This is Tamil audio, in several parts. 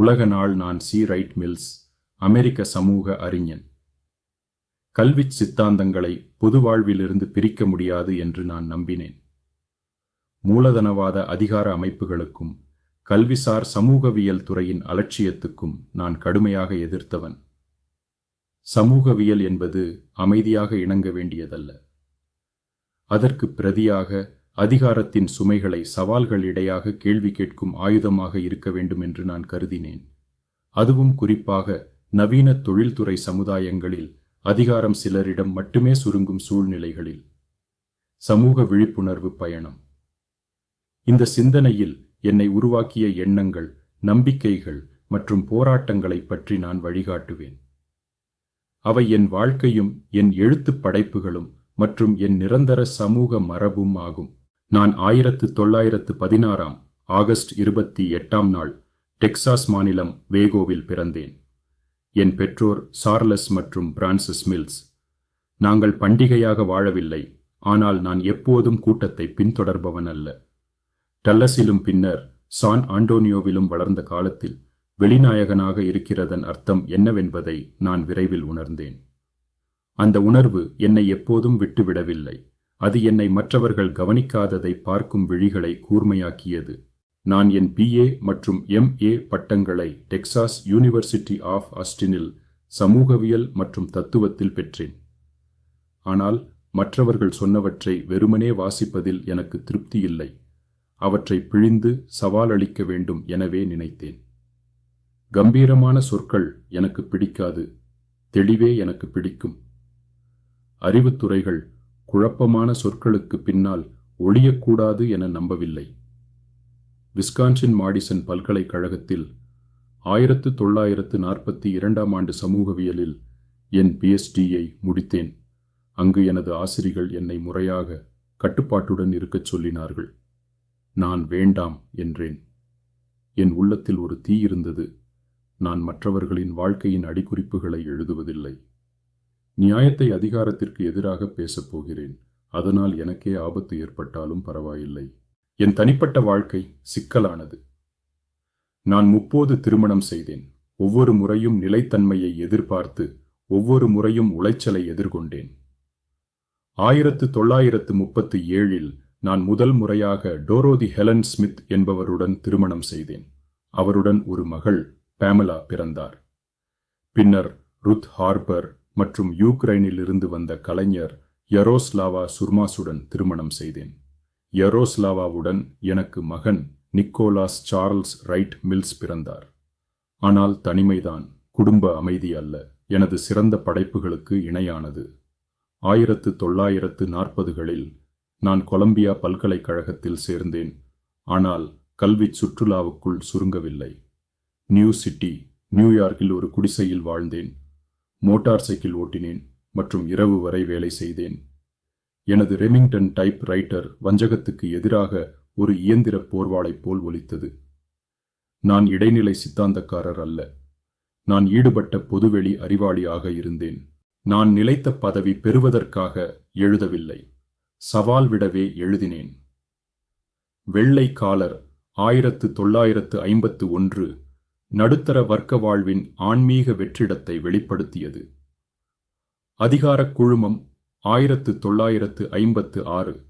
உலக நாள் நான் சி. ரைட் மில்ஸ் அமெரிக்க சமூக அறிஞன். கல்விச் சித்தாந்தங்களை பொது வாழ்விலிருந்து பிரிக்க முடியாது என்று நான் நம்பினேன். மூலதனவாத அதிகார அமைப்புகளுக்கும் கல்விசார் சமூகவியல் துறையின் அலட்சியத்துக்கும் நான் கடுமையாக எதிர்த்தவன். சமூகவியல் என்பது அமைதியாக இணங்க வேண்டியதல்ல. அதற்கு பிரதியாக அதிகாரத்தின் சுமைகளை சவால்களிடையாக கேள்வி கேட்கும் ஆயுதமாக இருக்க வேண்டும் என்று நான் கருதினேன். அதுவும் குறிப்பாக நவீன தொழில்துறை சமுதாயங்களில் அதிகாரம் சிலரிடம் மட்டுமே சுருங்கும் சூழ்நிலைகளில். சமூக விழிப்புணர்வு பயணம். இந்த சிந்தனையில் என்னை உருவாக்கிய எண்ணங்கள் நம்பிக்கைகள் மற்றும் போராட்டங்களைப் பற்றி நான் வழிகாட்டுவேன். அவை என் வாழ்க்கையும் என் எழுத்துப் படைப்புகளும் மற்றும் என் நிரந்தர சமூக மரபும் ஆகும். நான் ஆயிரத்து தொள்ளாயிரத்து பதினாறாம் ஆகஸ்ட் இருபத்தி எட்டாம் நாள் டெக்சாஸ் மாநிலம் வேகோவில் பிறந்தேன். என் பெற்றோர் சார்லஸ் மற்றும் பிரான்சிஸ் மில்ஸ். நாங்கள் பண்டிகையாக வாழவில்லை ஆனால் நான் எப்போதும் கூட்டத்தை பின்தொடர்பவன் அல்ல. டல்லஸிலும் பின்னர் சான் ஆண்டோனியோவிலும் வளர்ந்த காலத்தில் வெளிநாயகனாக இருக்கிறதன் அர்த்தம் என்னவென்பதை நான் விரைவில் உணர்ந்தேன். அந்த உணர்வு என்னை எப்போதும் விட்டுவிடவில்லை. அது என்னை மற்றவர்கள் கவனிக்காததை பார்க்கும் விழிகளை கூர்மையாக்கியது. நான் என் பிஏ மற்றும் எம்ஏ பட்டங்களை டெக்சாஸ் யூனிவர்சிட்டி ஆஃப் அஸ்டினில் சமூகவியல் மற்றும் தத்துவத்தில் பெற்றேன். ஆனால் மற்றவர்கள் சொன்னவற்றை வெறுமனே வாசிப்பதில் எனக்கு திருப்தி இல்லை. அவற்றை பிழிந்து சவாலளிக்க வேண்டும் எனவே நினைத்தேன். கம்பீரமான சொற்கள் எனக்கு பிடிக்காது. தெளிவே எனக்கு பிடிக்கும். அறிவுத்துறைகள் குழப்பமான சொற்களுக்கு பின்னால் ஒளியக்கூடாது என நம்பவில்லை. விஸ்கான்சின் மாடிசன் பல்கலைக்கழகத்தில் ஆயிரத்து தொள்ளாயிரத்து நாற்பத்தி இரண்டாம் ஆண்டு சமூகவியலில் என் பிஎஸ்டியை முடித்தேன். அங்கு எனது ஆசிரியர்கள் என்னை முறையாக கட்டுப்பாட்டுடன் இருக்கச் சொல்லினார்கள். நான் வேண்டாம் என்றேன். என் உள்ளத்தில் ஒரு தீ இருந்தது. நான் மற்றவர்களின் வாழ்க்கையின் அடிக்குறிப்புகளை எழுதுவதில்லை. நியாயத்தை அதிகாரத்திற்கு எதிராக பேசப் போகிறேன். அதனால் எனக்கே ஆபத்து ஏற்பட்டாலும் பரவாயில்லை. என் தனிப்பட்ட வாழ்க்கை சிக்கலானது. நான் முப்போது திருமணம் செய்தேன். ஒவ்வொரு முறையும் நிலைத்தன்மையை எதிர்பார்த்து ஒவ்வொரு முறையும் உளைச்சலை எதிர்கொண்டேன். ஆயிரத்து தொள்ளாயிரத்து முப்பத்தி ஏழில் நான் முதல் முறையாக டோரோதி ஹெலன் ஸ்மித் என்பவருடன் திருமணம் செய்தேன். அவருடன் ஒரு மகள் பேமலா பிறந்தார். பின்னர் ருத் ஹார்பர் மற்றும் யூக்ரைனில் இருந்து வந்த கலைஞர் யரோஸ்லாவா சுர்மாசுடன் திருமணம் செய்தேன். யரோஸ்லாவாவுடன் எனக்கு மகன் நிக்கோலாஸ் சார்ல்ஸ் ரைட் மில்ஸ் பிறந்தார். ஆனால் தனிமைதான் குடும்ப அமைதி அல்ல எனது சிறந்த படைப்புகளுக்கு இணையானது. ஆயிரத்து தொள்ளாயிரத்து நாற்பதுகளில் நான் கொலம்பியா பல்கலைக்கழகத்தில் சேர்ந்தேன். ஆனால் கல்வி சுற்றுலாவுக்குள் சுருங்கவில்லை. நியூ சிட்டி நியூயார்க்கில் ஒரு குடிசையில் வாழ்ந்தேன். மோட்டார் சைக்கிள் ஓட்டினேன் மற்றும் இரவு வரை வேலை செய்தேன். எனது ரெமிங்டன் டைப் ரைட்டர் வஞ்சகத்துக்கு எதிராக ஒரு இயந்திர போர்வாளைப் போல் ஒலித்தது. நான் இடைநிலை சித்தாந்தக்காரர் அல்ல. நான் ஈடுபட்ட பொதுவெளி அறிவாளியாக இருந்தேன். நான் நிலைத்த பதவி பெறுவதற்காக எழுதவில்லை. சவால் விடவே எழுதினேன். வெள்ளை காலர் ஆயிரத்து தொள்ளாயிரத்து ஐம்பத்து ஒன்று நடுத்தர வர்க்க வாழ்வின் ஆன்மீக வெற்றிடத்தை வெளிப்படுத்தியது. அதிகாரக் குழுமம் ஆயிரத்து தொள்ளாயிரத்து ஐம்பத்து ஆறு.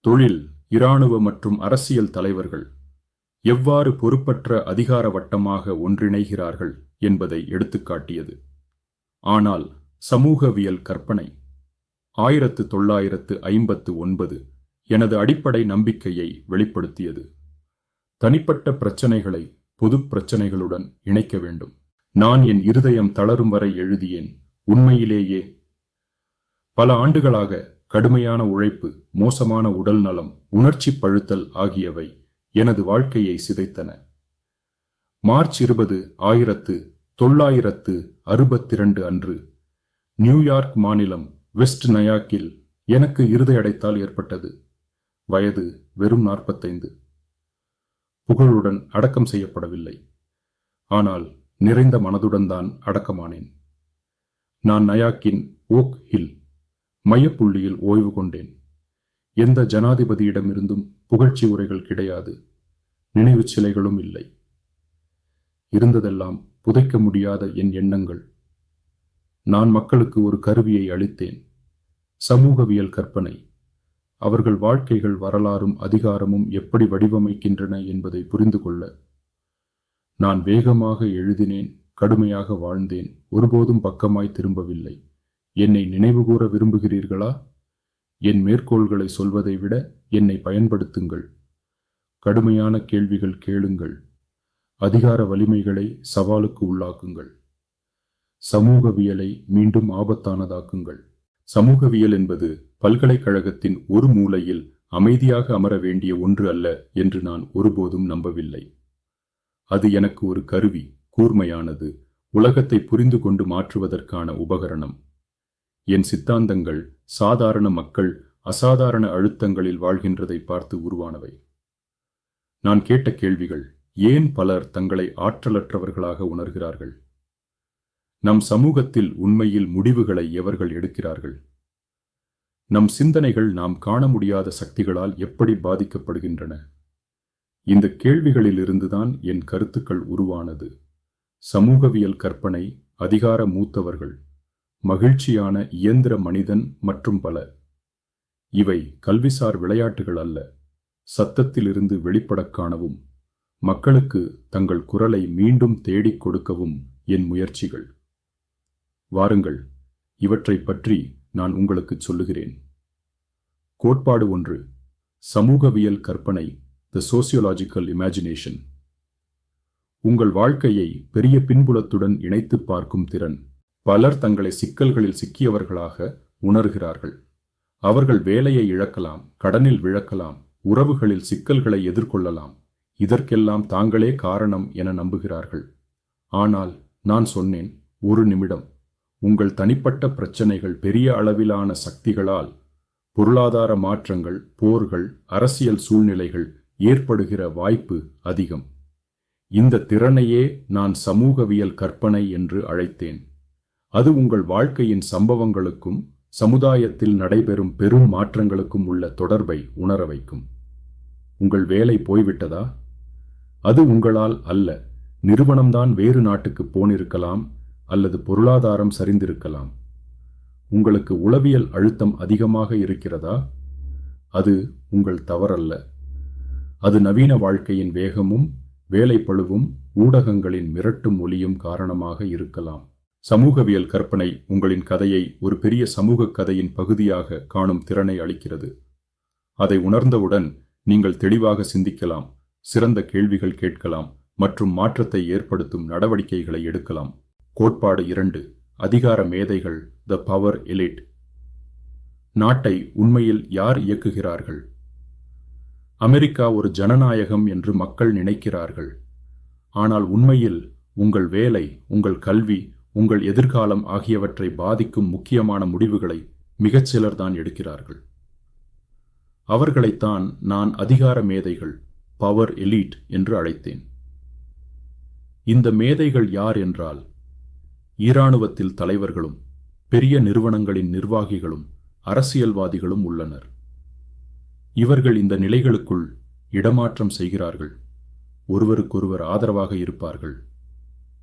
தொழில் இராணுவ மற்றும் அரசியல் தலைவர்கள் எவ்வாறு பொறுப்பற்ற அதிகார வட்டமாக ஒன்றிணைகிறார்கள் என்பதை எடுத்துக்காட்டியது. ஆனால் சமூகவியல் கற்பனை ஆயிரத்து தொள்ளாயிரத்து ஐம்பத்து ஒன்பது எனது அடிப்படை நம்பிக்கையை வெளிப்படுத்தியது. தனிப்பட்ட பிரச்சனைகளை பொது பிரச்சனைகளுடன் இணைக்க வேண்டும். நான் என் இருதயம் தளரும் வரை எழுதியேன். உண்மையிலேயே. பல ஆண்டுகளாக கடுமையான உழைப்பு மோசமான உடல் நலம் உணர்ச்சி பழுத்தல் ஆகியவை எனது வாழ்க்கையை சிதைத்தன. மார்ச் இருபது ஆயிரத்து தொள்ளாயிரத்து அறுபத்திரண்டு அன்று நியூயார்க் மாநிலம் வெஸ்ட் நயாக்கில் எனக்கு இருதயடைத்தால் ஏற்பட்டது. வயது வெறும் நாற்பத்தைந்து. புகழுடன் அடக்கம் செய்யப்படவில்லை. ஆனால் நிறைந்த மனதுடன் தான் அடக்கமானேன். நான் நயாக்கின் ஓக் ஹில் மையப்புள்ளியில் ஓய்வு கொண்டேன். எந்த ஜனாதிபதியிடமிருந்தும் புகழ்ச்சி உரைகள் கிடையாது. நினைவு சிலைகளும் இல்லை. இருந்ததெல்லாம் புதைக்க முடியாத என் எண்ணங்கள். நான் மக்களுக்கு ஒரு கருவியை அளித்தேன். சமூகவியல் கற்பனை. அவர்கள் வாழ்க்கைகள் வரலாறும் அதிகாரமும் எப்படி வடிவமைக்கின்றன என்பதை புரிந்து கொள்ள நான் வேகமாக எழுதினேன் கடுமையாக வாழ்ந்தேன் ஒருபோதும் பக்கமாய் திரும்பவில்லை. என்னை நினைவுகூர விரும்புகிறீர்களா? என் மேற்கோள்களை சொல்வதை விட என்னை பயன்படுத்துங்கள். கடுமையான கேள்விகள் கேளுங்கள். அதிகார வலிமைகளை சவாலுக்கு உள்ளாக்குங்கள். சமூகவியலை மீண்டும் ஆபத்தானதாக்குங்கள். சமூகவியல் என்பது பல்கலைக்கழகத்தின் ஒரு மூலையில் அமைதியாக அமர வேண்டிய ஒன்று அல்ல என்று நான் ஒருபோதும் நம்பவில்லை. அது எனக்கு ஒரு கருவி கூர்மையானது உலகத்தை புரிந்து கொண்டு மாற்றுவதற்கான உபகரணம். என் சித்தாந்தங்கள் சாதாரண மக்கள் அசாதாரண அழுத்தங்களில் வாழ்கின்றதை பார்த்து உருவானவை. நான் கேட்ட கேள்விகள் ஏன் பலர் தங்களை ஆற்றலற்றவர்களாக உணர்கிறார்கள்? நம் சமூகத்தில் உண்மையில் முடிவுகளை எவர்கள் எடுக்கிறார்கள்? நம் சிந்தனைகள் நாம் காண முடியாத சக்திகளால் எப்படி பாதிக்கப்படுகின்றன? இந்த கேள்விகளிலிருந்துதான் என் கருத்துக்கள் உருவானது. சமூகவியல் கற்பனை அதிகார மூத்தவர்கள் மகிழ்ச்சியான இயந்திர மனிதன் மற்றும் பல. இவை கல்விசார் விளையாட்டுகள் அல்ல சத்தத்திலிருந்து வெளிப்படக் காணவும் மக்களுக்கு தங்கள் குரலை மீண்டும் தேடிக் கொடுக்கவும் என் முயற்சிகள். வாருங்கள் இவற்றை பற்றி நான் உங்களுக்கு சொல்லுகிறேன். கோட்பாடு ஒன்று சமூகவியல் கற்பனை த சோசியோலாஜிக்கல் இமேஜினேஷன் உங்கள் வாழ்க்கையை பெரிய பின்புலத்துடன் இணைத்து பார்க்கும் திறன். பலர் தங்களை சிக்கல்களில் சிக்கியவர்களாக உணர்கிறார்கள். அவர்கள் வேலையை இழக்கலாம் கடனில் விழக்கலாம் உறவுகளில் சிக்கல்களை எதிர்கொள்ளலாம். இதற்கெல்லாம் தாங்களே காரணம் என நம்புகிறார்கள். ஆனால் நான் சொன்னேன் ஒரு நிமிடம். உங்கள் தனிப்பட்ட பிரச்சனைகள் பெரிய அளவிலான சக்திகளால் பொருளாதார மாற்றங்கள் போர்கள் அரசியல் சூழ்நிலைகள் ஏற்படுகிற வாய்ப்பு அதிகம். இந்த திறனையே நான் சமூகவியல் கற்பனை என்று அழைத்தேன். அது உங்கள் வாழ்க்கையின் சம்பவங்களுக்கும் சமுதாயத்தில் நடைபெறும் பெரும் மாற்றங்களுக்கும் உள்ள தொடர்பை உணர வைக்கும். உங்கள் வேலை போய்விட்டதா? அது உங்களால் அல்ல. நிறுவனம்தான் வேறு நாட்டுக்கு போனிருக்கலாம். அல்லது பொருளாதாரம் சரிந்திருக்கலாம். உங்களுக்கு உளவியல் அழுத்தம் அதிகமாக இருக்கிறதா? அது உங்கள் தவறல்ல. அது நவீன வாழ்க்கையின் வேகமும் வேலைப்பழுவும் ஊடகங்களின் மிரட்டும் ஒளியும் காரணமாக இருக்கலாம். சமூகவியல் கற்பனை உங்களின் கதையை ஒரு பெரிய சமூக கதையின் பகுதியாக காணும் திறனை அளிக்கிறது. அதை உணர்ந்தவுடன் நீங்கள் தெளிவாக சிந்திக்கலாம் சிறந்த கேள்விகள் கேட்கலாம் மற்றும் மாற்றத்தை ஏற்படுத்தும் நடவடிக்கைகளை எடுக்கலாம். கோட்பாடு இரண்டு. அதிகார மேதைகள் த பவர் எலிட் நாட்டை உண்மையில் யார் இயக்குகிறார்கள்? அமெரிக்கா ஒரு ஜனநாயகம் என்று மக்கள் நினைக்கிறார்கள். ஆனால் உண்மையில் உங்கள் வேலை உங்கள் கல்வி உங்கள் எதிர்காலம் ஆகியவற்றை பாதிக்கும் முக்கியமான முடிவுகளை மிகச் சிலர்தான் எடுக்கிறார்கள். அவர்களைத்தான் நான் அதிகார மேதைகள் பவர் எலீட் என்று அழைத்தேன். இந்த மேதைகள் யார் என்றால் ஈராணுவத்தில் தலைவர்களும் பெரிய நிறுவனங்களின் நிர்வாகிகளும் அரசியல்வாதிகளும் உள்ளனர். இவர்கள் இந்த நிலைகளுக்குள் இடமாற்றம் செய்கிறார்கள். ஒருவருக்கொருவர் ஆதரவாக இருப்பார்கள்.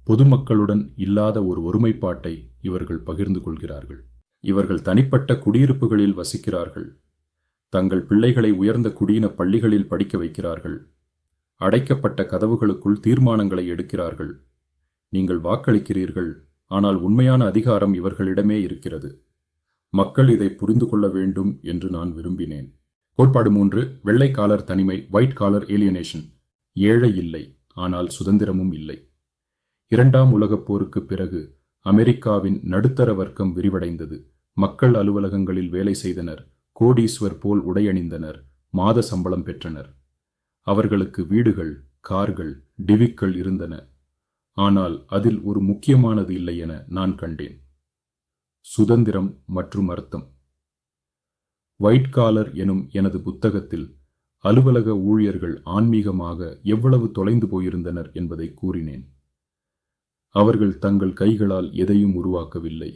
பொதுமக்களுடன் இல்லாத ஒரு ஒருமைப்பாட்டை இவர்கள் பகிர்ந்து கொள்கிறார்கள். இவர்கள் தனிப்பட்ட குடியிருப்புகளில் வசிக்கிறார்கள். தங்கள் பிள்ளைகளை உயர்ந்த குடியின பள்ளிகளில் படிக்க வைக்கிறார்கள். அடைக்கப்பட்ட கதவுகளுக்குள் தீர்மானங்களை எடுக்கிறார்கள். நீங்கள் வாக்களிக்கிறீர்கள். ஆனால் உண்மையான அதிகாரம் இவர்களிடமே இருக்கிறது. மக்கள் இதை புரிந்து கொள்ள வேண்டும் என்று நான் விரும்பினேன். கோட்பாடு மூன்று வெள்ளை காலர் தனிமை ஒயிட் காலர் ஏலியனேஷன் ஏழை இல்லை ஆனால் சுதந்திரமும் இல்லை. இரண்டாம் உலகப் போருக்குப் பிறகு அமெரிக்காவின் நடுத்தர வர்க்கம் விரிவடைந்தது. மக்கள் அலுவலகங்களில் வேலை செய்தனர் கோடீஸ்வர் போல் உடையணிந்தனர் மாத சம்பளம் பெற்றனர். அவர்களுக்கு வீடுகள் கார்கள் டிவிக்கள் இருந்தன. ஆனால் அதில் ஒரு முக்கியமானது இல்லை என நான் கண்டேன். சுதந்திரம் மற்றும் அர்த்தம். ஒயிட் காலர் எனும் எனது புத்தகத்தில் அலுவலக ஊழியர்கள் ஆன்மீகமாக எவ்வளவு தொலைந்து போயிருந்தனர் என்பதை கூறினேன். அவர்கள் தங்கள் கைகளால் எதையும் உருவாக்கவில்லை.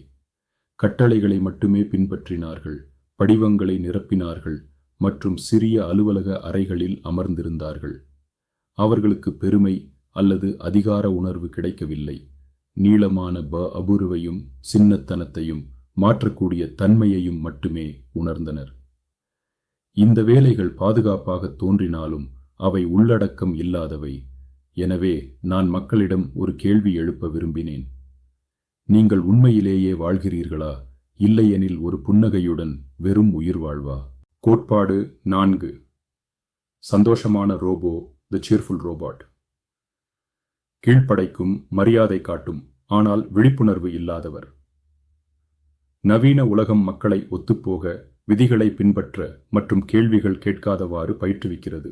கட்டளைகளை மட்டுமே பின்பற்றினார்கள் படிவங்களை நிரப்பினார்கள் மற்றும் சிறிய அலுவலக அறைகளில் அமர்ந்திருந்தார்கள். அவர்களுக்கு பெருமை அல்லது அதிகார உணர்வு கிடைக்கவில்லை. நீளமான ப அபூர்வையும் சின்னத்தனத்தையும் மாற்றக்கூடிய தன்மையையும் மட்டுமே உணர்ந்தனர். இந்த வேலைகள் பாதுகாப்பாக தோன்றினாலும் அவை உள்ளடக்கம் இல்லாதவை. எனவே நான் மக்களிடம் ஒரு கேள்வி எழுப்ப விரும்பினேன். நீங்கள் உண்மையிலேயே வாழ்கிறீர்களா? இல்லையெனில் ஒரு புன்னகையுடன் வெறும் உயிர் வாழ்வா? கோட்பாடு நான்கு. சந்தோஷமான ரோபோ த சீர்ஃபுல் ரோபாட். கீழ்ப்படைக்கும் மரியாதை காட்டும் ஆனால் விழிப்புணர்வு இல்லாதவர். நவீன உலகம் மக்களை ஒத்துப்போக விதிகளை பின்பற்ற மற்றும் கேள்விகள் கேட்காதவாறு பயிற்றுவிக்கிறது.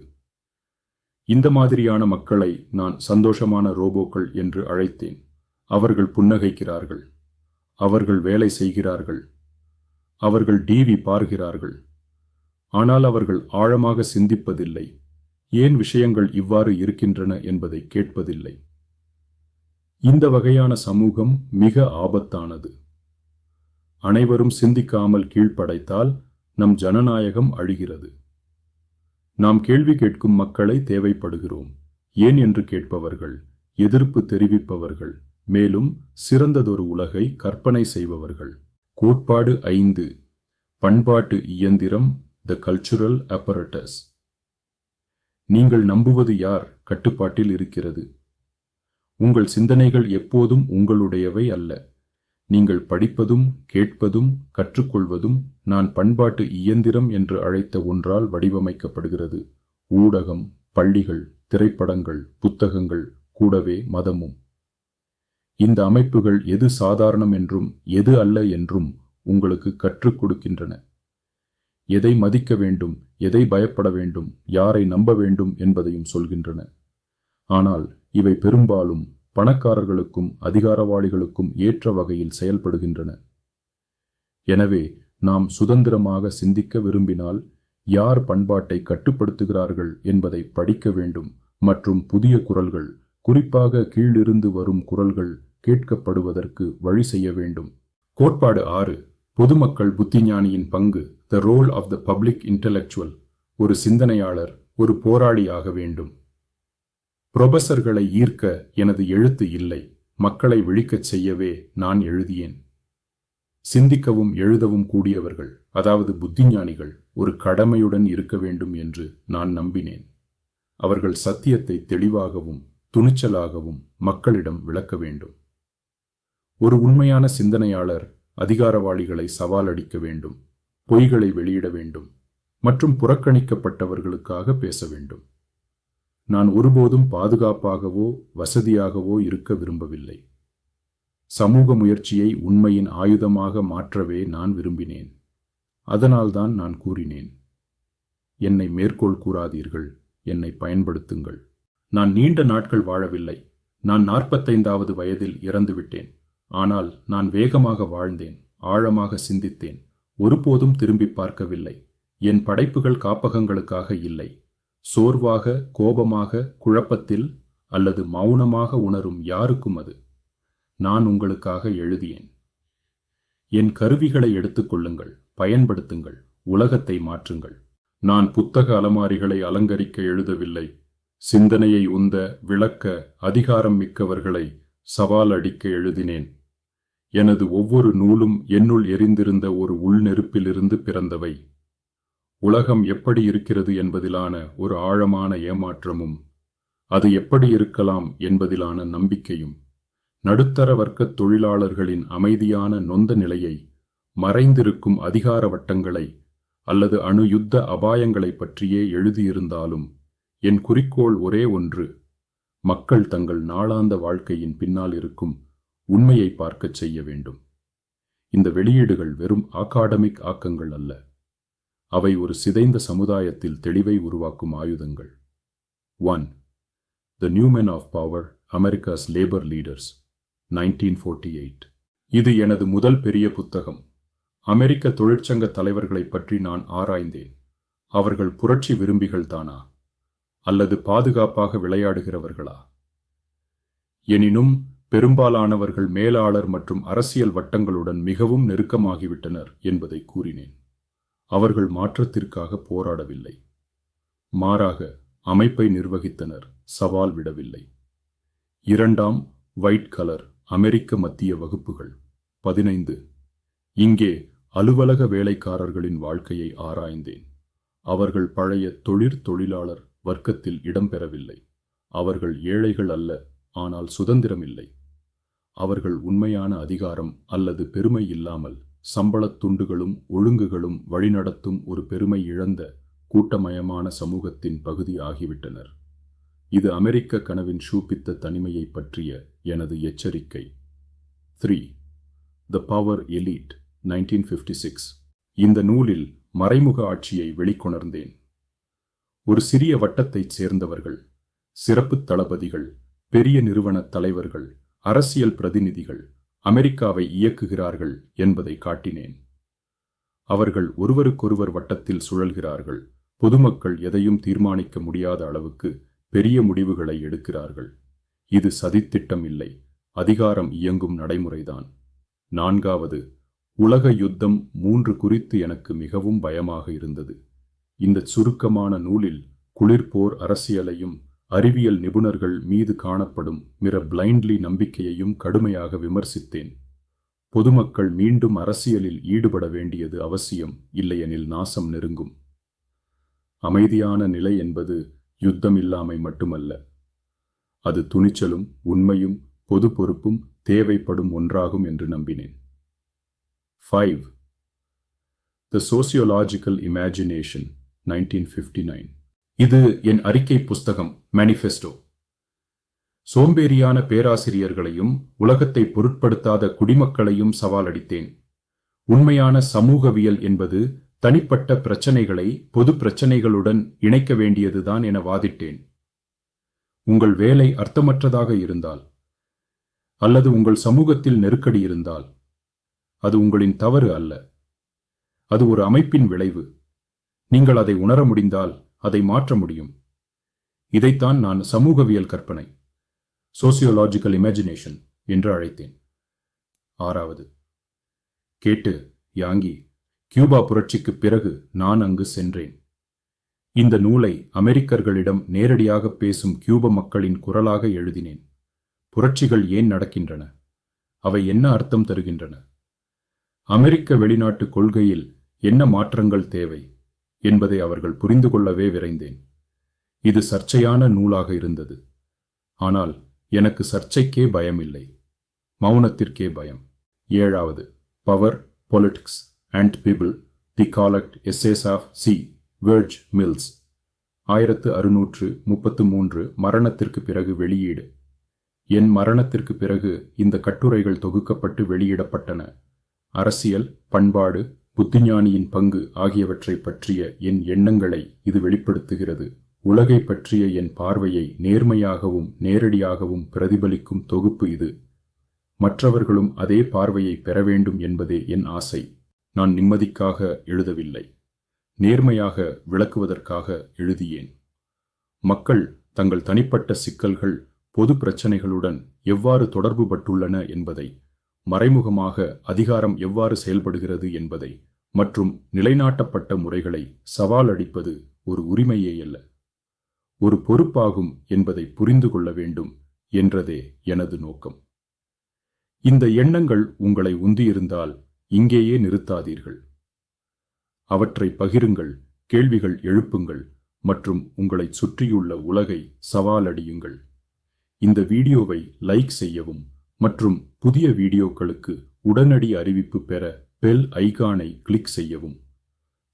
இந்த மாதிரியான மக்களை நான் சந்தோஷமான ரோபோக்கள் என்று அழைத்தேன். அவர்கள் புன்னகைக்கிறார்கள். அவர்கள் வேலை செய்கிறார்கள். அவர்கள் டிவி பார்க்கிறார்கள் ஆனால் அவர்கள் ஆழமாக சிந்திப்பதில்லை. ஏன் விஷயங்கள் இவ்வாறு இருக்கின்றன என்பதை கேட்பதில்லை. இந்த வகையான சமூகம் மிக ஆபத்தானது. அனைவரும் சிந்திக்காமல் கீழ்ப்படைத்தால் நம் ஜனநாயகம் அழிகிறது. நாம் கேள்வி கேட்கும் மக்களை தேவைப்படுகிறோம். ஏன் என்று கேட்பவர்கள் எதிர்ப்பு தெரிவிப்பவர்கள் மேலும் சிறந்ததொரு உலகை கற்பனை செய்பவர்கள். கோட்பாடு ஐந்து பண்பாட்டு இயந்திரம் த கல்ச்சுரல் அப்பரட்டஸ் நீங்கள் நம்புவது யார் கட்டுப்பாட்டில் இருக்கிறது? உங்கள் சிந்தனைகள் எப்போதும் உங்களுடையவை அல்ல. நீங்கள் படிப்பதும் கேட்பதும் கற்றுக்கொள்வதும் நான் பண்பாட்டு இயந்திரம் என்று அழைத்த ஒன்றால் வடிவமைக்கப்படுகிறது. ஊடகம் பள்ளிகள் திரைப்படங்கள் புத்தகங்கள் கூடவே மதமும். இந்த அமைப்புகள் எது சாதாரணம் என்றும் எது அல்ல என்றும் உங்களுக்கு கற்றுக் கொடுக்கின்றன. எதை மதிக்க வேண்டும் எதை பயப்பட வேண்டும் யாரை நம்ப வேண்டும் என்பதையும் சொல்கின்றன. ஆனால் இவை பெரும்பாலும் பணக்காரர்களுக்கும் அதிகாரவாளிகளுக்கும் ஏற்ற வகையில் செயல்படுகின்றன. எனவே நாம் சுதந்திரமாக சிந்திக்க விரும்பினால் யார் பண்பாட்டை கட்டுப்படுத்துகிறார்கள் என்பதை படிக்க வேண்டும் மற்றும் புதிய குரல்கள் குறிப்பாக கீழிருந்து வரும் குரல்கள் கேட்கப்படுவதற்கு வழி செய்ய வேண்டும். கோட்பாடு ஆறு பொதுமக்கள் புத்திஞானியின் பங்கு the role of the public intellectual ஒரு சிந்தனையாளர் ஒரு போராளியாக வேண்டும். புரொபசர்களை ஈர்க்க எனது எழுத்து இல்லை. மக்களை விழிக்கச் செய்யவே நான் எழுதியேன். சிந்திக்கவும் எழுதவும் கூடியவர்கள் அதாவது புத்திஞானிகள் ஒரு கடமையுடன் இருக்க வேண்டும் என்று நான் நம்பினேன். அவர்கள் சத்தியத்தை தெளிவாகவும் துணிச்சலாகவும் மக்களிடம் விளக்க வேண்டும். ஒரு உண்மையான சிந்தனையாளர் அதிகாரவாளிகளை சவாலடிக்க வேண்டும் பொய்களை வெளியிட வேண்டும் மற்றும் புறக்கணிக்கப்பட்டவர்களுக்காக பேச வேண்டும். நான் ஒருபோதும் பாதுகாப்பாகவோ வசதியாகவோ இருக்க விரும்பவில்லை. சமூக முயற்சியை உண்மையின் ஆயுதமாக மாற்றவே நான் விரும்பினேன். அதனால்தான் நான் கூறினேன் என்னை மேற்கோள் கூறாதீர்கள் என்னை பயன்படுத்துங்கள். நான் நீண்ட நாட்கள் வாழவில்லை. நான் நாற்பத்தைந்தாவது வயதில் இறந்துவிட்டேன். ஆனால் நான் வேகமாக வாழ்ந்தேன் ஆழமாக சிந்தித்தேன். ஒருபோதும் திரும்பி பார்க்கவில்லை. என் படைப்புகள் காப்பகங்களுக்காக இல்லை. சோர்வாக கோபமாக குழப்பத்தில் அல்லது மௌனமாக உணரும் யாருக்கும் அது? நான் உங்களுக்காக எழுதியேன். என் கருவிகளை எடுத்துக்கொள்ளுங்கள் பயன்படுத்துங்கள் உலகத்தை மாற்றுங்கள். நான் புத்தக அலமாரிகளை அலங்கரிக்க எழுதவில்லை. சிந்தனையை உந்த விளக்க அதிகாரம் மிக்கவர்களை சவால் அடிக்க எழுதினேன். எனது ஒவ்வொரு நூலும் என்னுள் எரிந்திருந்த ஒரு உள்நெருப்பிலிருந்து பிறந்தவை. உலகம் எப்படி இருக்கிறது என்பதிலான ஒரு ஆழமான ஏமாற்றமும் அது எப்படி இருக்கலாம் என்பதிலான நம்பிக்கையும் நடுத்தர வர்க்கத் தொழிலாளர்களின் அமைதியான நொந்த நிலையை மறைந்திருக்கும் அதிகார வட்டங்களை அல்லது அணு யுத்த அபாயங்களைப் பற்றியே எழுதியிருந்தாலும் என் குறிக்கோள் ஒரே ஒன்று மக்கள் தங்கள் நாளாந்த வாழ்க்கையின் பின்னால் இருக்கும் உண்மையை பார்க்கச் செய்ய வேண்டும். இந்த வெளியீடுகள் வெறும் அகாடமிக் ஆக்கங்கள் அல்ல. அவை ஒரு சிதைந்த சமுதாயத்தில் தெளிவை உருவாக்கும் ஆயுதங்கள். One the new men of power America's labour leaders nineteen forty eight இது எனது முதல் பெரிய புத்தகம். அமெரிக்க தொழிற்சங்க தலைவர்களைப் பற்றி நான் ஆராய்ந்தேன். அவர்கள் புரட்சி விரும்பிகள் தானா? அல்லது பாதுகாப்பாக விளையாடுகிறவர்களா? எனினும் பெரும்பாலானவர்கள் மேலாளர் மற்றும் அரசியல் வட்டங்களுடன் மிகவும் நெருக்கமாகிவிட்டனர் என்பதை கூறினேன். அவர்கள் மாற்றத்திற்காக போராடவில்லை. மாறாக அமைப்பை நிர்வகித்தனர் சவால் விடவில்லை. இரண்டாம் ஒயிட் கலர் அமெரிக்க மத்திய வகுப்புகள். பதினைந்து இங்கே அலுவலக வேலைக்காரர்களின் வாழ்க்கையை ஆராய்ந்தேன். அவர்கள் பழைய தொழிற் தொழிலாளர் வர்க்கத்தில் இடம்பெறவில்லை அவர்கள் ஏழைகள் அல்ல ஆனால் சுதந்திரம் இல்லை. அவர்கள் உண்மையான அதிகாரம் அல்லது பெருமை இல்லாமல் சம்பளத் துண்டுகளும் ஒழுங்குகளும் வழிநடத்தும் ஒரு பெருமை இழந்த கூட்டமயமான சமூகத்தின் பகுதி ஆகிவிட்டனர். இது அமெரிக்க கனவின் சூப்பித்த தனிமையை பற்றிய எனது எச்சரிக்கை. Three. The power elite nineteen fifty six. இந்த நூலில் மறைமுக ஆட்சியை வெளிக்கொணர்ந்தேன். ஒரு சிறிய வட்டத்தைச் சேர்ந்தவர்கள் சிறப்பு தளபதிகள் பெரிய நிறுவன தலைவர்கள் அரசியல் பிரதிநிதிகள் அமெரிக்காவை இயக்குகிறார்கள் என்பதை காட்டினேன். அவர்கள் ஒருவருக்கொருவர் வட்டத்தில் சுழல்கிறார்கள். பொதுமக்கள் எதையும் தீர்மானிக்க முடியாத அளவுக்கு பெரிய முடிவுகளை எடுக்கிறார்கள். இது சதித்திட்டம் இல்லை. அதிகாரம் இயங்கும் நடைமுறைதான். நான்காவது உலக யுத்தம் மூன்று குறித்து எனக்கு மிகவும் பயமாக இருந்தது. இந்த சுருக்கமான நூலில் குளிர்போர் அரசியலையும் அறிவியல் நிபுணர்கள் மீது காணப்படும் மிர பிளைண்ட்லி நம்பிக்கையையும் கடுமையாக விமர்சித்தேன். பொதுமக்கள் மீண்டும் அரசியலில் ஈடுபட வேண்டியது அவசியம் இல்லையெனில் நாசம் நெருங்கும். அமைதியான நிலை என்பது யுத்தம் இல்லாமை மட்டுமல்ல. அது துணிச்சலும் உண்மையும் பொது பொறுப்பும் தேவைப்படும் ஒன்றாகும் என்று நம்பினேன். Five the sociological imagination nineteen fifty nine இது என் அறிக்கை புஸ்தகம் மேனிஃபெஸ்டோ சோம்பேறியான பேராசிரியர்களையும் உலகத்தை பொருட்படுத்தாத குடிமக்களையும் சவாலடித்தேன். உண்மையான சமூகவியல் என்பது தனிப்பட்ட பிரச்சனைகளை பொது பிரச்சனைகளுடன் இணைக்க வேண்டியதுதான் என வாதிட்டேன். உங்கள் வேலை அர்த்தமற்றதாக இருந்தால் அல்லது உங்கள் சமூகத்தில் நெருக்கடி இருந்தால் அது உங்களின் தவறு அல்ல. அது ஒரு அமைப்பின் விளைவு. நீங்கள் அதை உணர முடிந்தால் அதை மாற்ற முடியும். இதைத்தான் நான் சமூகவியல் கற்பனை சோசியோலாஜிக்கல் இமேஜினேஷன் என்று அழைத்தேன். ஆறாவது கேட்டு யாங்கி கியூபா புரட்சிக்கு பிறகு நான் அங்கு சென்றேன். இந்த நூலை அமெரிக்கர்களிடம் நேரடியாக பேசும் கியூப மக்களின் குரலாக எழுதினேன். புரட்சிகள் ஏன் நடக்கின்றன? அவை என்ன அர்த்தம் தருகின்றன? அமெரிக்க வெளிநாட்டு கொள்கையில் என்ன மாற்றங்கள் தேவை? என்பதை அவர்கள் புரிந்து கொள்ளவே விரைந்தேன். இது சர்ச்சையான நூலாக இருந்தது. ஆனால் எனக்கு சர்ச்சைக்கே பயமில்லை. மௌனத்திற்கே பயம். ஏழாவது power politics and people the collected essays of C Wright Mills ஆயிரத்து அறுநூற்று முப்பத்து மூன்று மரணத்திற்கு பிறகு வெளியீடு. என் மரணத்திற்கு பிறகு இந்த கட்டுரைகள் தொகுக்கப்பட்டு வெளியிடப்பட்டன. அரசியல் பண்பாடு புத்திஞானியின் பங்கு ஆகியவற்றை பற்றிய என் எண்ணங்களை இது வெளிப்படுத்துகிறது. உலகை பற்றிய என் பார்வையை நேர்மையாகவும் நேரடியாகவும் பிரதிபலிக்கும் தொகுப்பு இது. மற்றவர்களும் அதே பார்வையை பெற வேண்டும் என்பதே என் ஆசை. நான் நிம்மதிக்காக எழுதவில்லை. நேர்மையாக விளக்குவதற்காக எழுதியேன். மக்கள் தங்கள் தனிப்பட்ட சிக்கல்கள் பொது பிரச்சனைகளுடன் எவ்வாறு தொடர்புபட்டுள்ளன என்பதை மறைமுகமாக அதிகாரம் எவ்வாறு செயல்படுகிறது என்பதை மற்றும் நிலைநாட்டப்பட்ட முறைகளை சவால் அடிப்பது ஒரு உரிமையே அல்ல. ஒரு பொறுப்பாகும் என்பதை புரிந்து கொள்ள வேண்டும் என்றதே எனது நோக்கம். இந்த எண்ணங்கள் உங்களை உந்தியிருந்தால் இங்கேயே நிறுத்தாதீர்கள். அவற்றை பகிருங்கள் கேள்விகள் எழுப்புங்கள் மற்றும் உங்களைச் சுற்றியுள்ள உலகை சவாலடியுங்கள். இந்த வீடியோவை லைக் செய்யவும் மற்றும் புதிய வீடியோக்களுக்கு உடனடி அறிவிப்பு பெற பெல் ஐகானை கிளிக் செய்யவும்.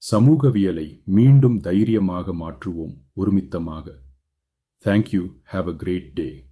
சமூகவியலை மீண்டும் தைரியமாக மாற்றுவோம் ஒருமித்தமாக. Thank you have a great day